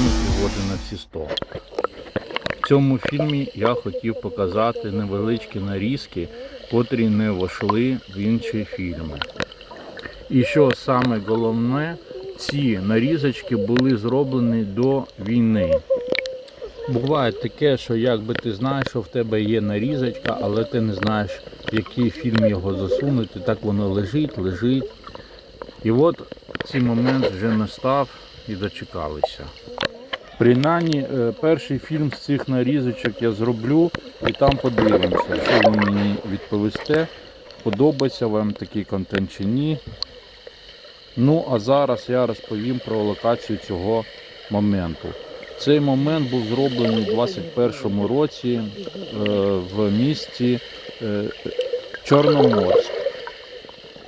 на всі 100. В цьому фільмі я хотів показати невеличкі нарізки, котрі не вошли в інші фільми. І що саме головне, ці нарізочки були зроблені до війни. Буває таке, що якби ти знаєш, що в тебе є нарізочка, але ти не знаєш, в який фільм його засунути, так воно лежить, лежить. І от цей момент вже настав і дочекалися. Принаймні, е, перший фільм з цих нарізочок я зроблю і там подивимося, що ви мені відповісте, подобається вам такий контент чи ні. Ну, а зараз я розповім про локацію цього моменту. Цей момент був зроблений у 2021 році е, в місті е, Чорноморськ.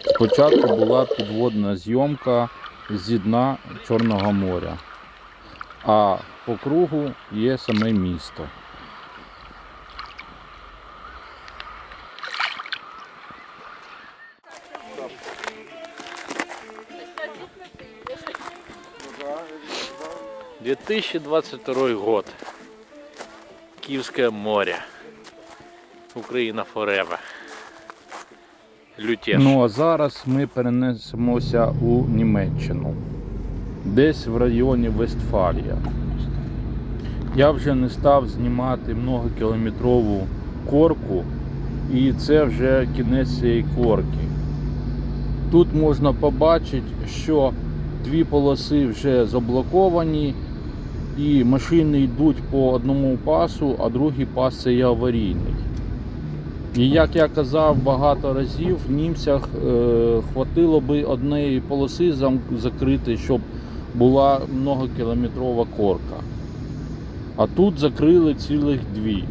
Спочатку була підводна зйомка зі дна Чорного моря, а по кругу є саме місто. – 2022 год. Киевское море. Україна Forever. Лютєш. Ну а зараз ми перенесемося у Німеччину. Десь в районі Вестфалія. Я вже не став знімати многокілометрову корку, і це вже кінець цієї корки. Тут можна побачити, що дві полоси вже заблоковані, і машини йдуть по одному пасу, а другий пас це є аварійний. І як я казав багато разів, в німцях е, хватило би однієї полоси закрити, щоб була многокілометрова корка. А тут закрили цілих дві.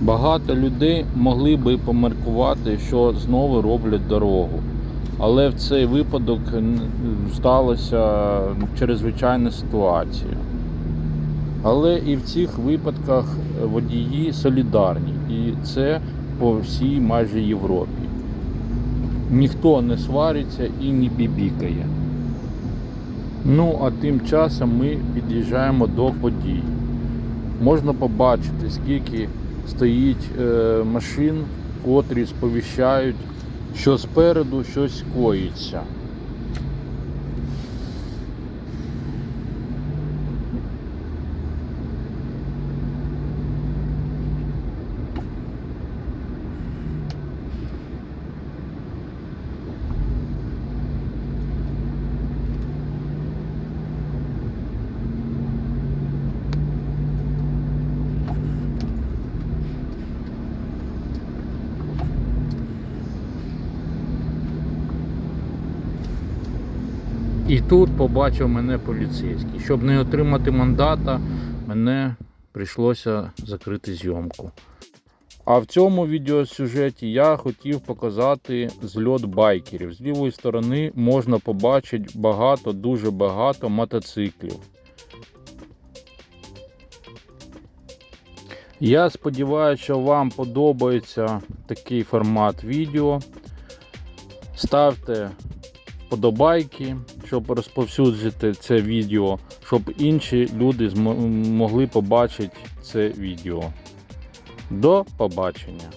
Багато людей могли би помаркувати, що знову роблять дорогу. Але в цей випадок сталася чрезвичайна ситуація. Але і в цих випадках водії солідарні, і це по всій майже Європі. Ніхто не свариться і не бібікає. Ну, а тим часом ми під'їжджаємо до подій. Можна побачити, скільки стоїть е, машин, котрі сповіщають, що спереду щось коїться. І тут побачив мене поліцейський. Щоб не отримати мандата, мене прийшлося закрити зйомку. А в цьому відеосюжеті я хотів показати зльот байкерів. З лівої сторони можна побачити багато, дуже багато мотоциклів. Я сподіваюся, що вам подобається такий формат відео. Ставте вподобайки, щоб розповсюджити це відео, щоб інші люди могли побачити це відео. До побачення!